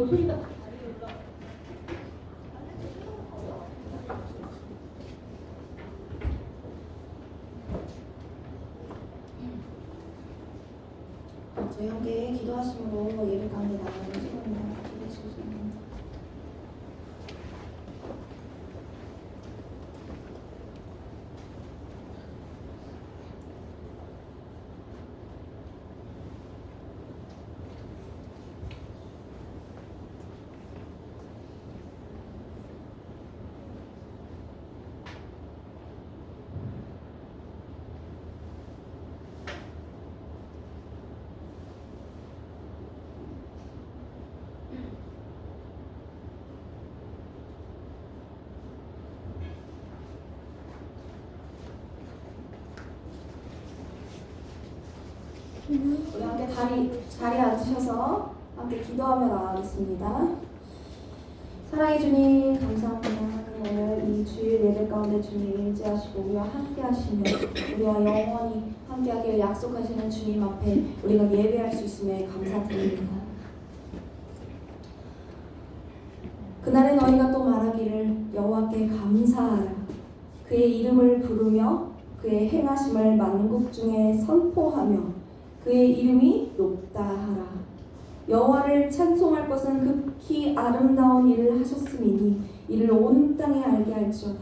아니고 소리가 저희 함께 기도하심으로 예배 가운데 나가는 시간입니다. 기도해 주시면 우리 함께 다리, 자리에 앉으셔서 함께 기도하며 나가겠습니다. 사랑해 주님 감사합니다. 오늘 이 주일 예배 가운데 주님 일제하시고 우리와 함께 하시며 우리와 영원히 함께하기를 약속하시는 주님 앞에 우리가 예배할 수 있음에 감사드립니다. 그날에 너희가 또 말하기를 여호와께 감사하라 그의 이름을 부르며 그의 행하심을 만국 중에 선포하며 그의 이름이 높다 하라. 여호와를 찬송할 것은 극히 아름다운 일을 하셨음이니 이를 온 땅에 알게 할지어다.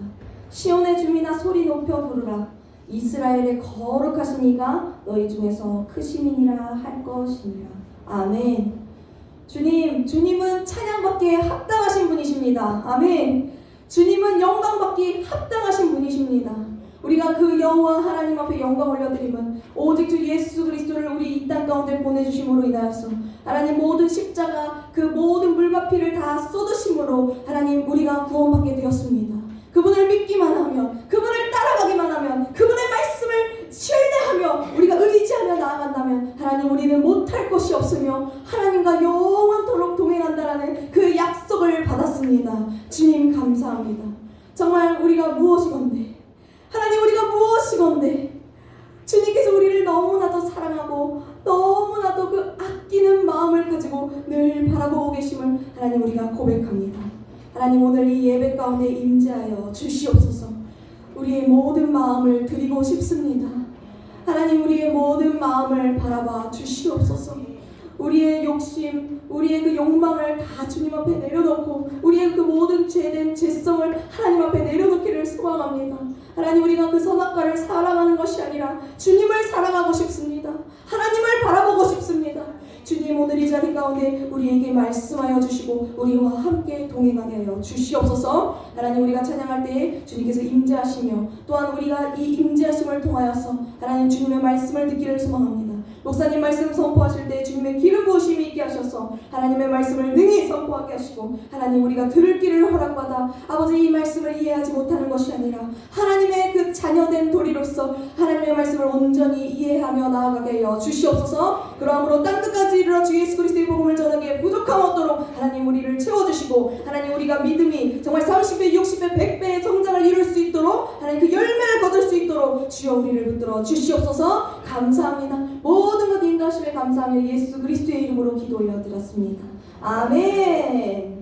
시온의 주민아 소리 높여 부르라. 이스라엘의 거룩하신 이가 너희 중에서 크심이니라 할 것이니라. 아멘. 주님, 주님은 찬양받기에 합당하신 분이십니다. 아멘. 주님은 영광받기 합당하신 분이십니다. 우리가 그 여호와 하나님 앞에 영광 올려드림은 오직 주 예수 그리스도를 우리 이 땅 가운데 보내주심으로 인하여서 하나님 모든 십자가 그 모든 물과 피를 다 쏟으심으로 하나님 우리가 구원받게 되었습니다. 그분을 믿기만 하면 그분을 따라가기만 하면 그분의 말씀을 신뢰하며 우리가 의지하며 나아간다면 하나님 우리는 못할 것이 없으며 하나님과 영원토록 동행한다라는 그 약속을 받았습니다. 주님 감사합니다. 정말 우리가 무엇이건데 무엇이건데 주님께서 우리를 너무나도 사랑하고 너무나도 그 아끼는 마음을 가지고 늘 바라보고 계심을 하나님 우리가 고백합니다. 하나님 오늘 이 예배 가운데 임재하여 주시옵소서. 우리의 모든 마음을 드리고 싶습니다. 하나님 우리의 모든 마음을 바라봐 주시옵소서. 우리의 욕심, 우리의 그 욕망을 다 주님 앞에 내려놓고 우리의 그 모든 죄된 죄성을 하나님 앞에 내려놓기를 소망합니다. 하나님 우리가 그 선악과를 사랑하는 것이 아니라 주님을 사랑하고 싶습니다. 하나님을 바라보고 싶습니다. 주님 오늘 이 자리 가운데 우리에게 말씀하여 주시고 우리와 함께 동행하게 하여 주시옵소서. 하나님 우리가 찬양할 때에 주님께서 임재하시며 또한 우리가 이 임재하심을 통하여서 하나님 주님의 말씀을 듣기를 소망합니다. 목사님 말씀 선포하실 때 주님의 기름 부으심이 있게 하셔서 하나님의 말씀을 능히 선포하게 하시고 하나님 우리가 들을 길을 허락받아 아버지 이 말씀을 이해하지 못하는 것이 아니라 하나님의 그 자녀된 도리로서 하나님의 말씀을 온전히 이해하며 나아가게 하여 주시옵소서. 그러므로 땅 끝까지 이르러 주 예수 그리스도의 복음을 전하기에 부족함 없도록 하나님 우리를 채워주시고 하나님 우리가 믿음이 정말 30배, 60배, 100배의 성장을 이룰 수 있도록 하나님 그 열매를 거둘 수 있도록 주여 우리를 붙들어 주시옵소서. 감사합니다. 모든 것 인도하심에 감사하며 예수 그리스도의 이름으로 기도 올려드렸습니다. 아멘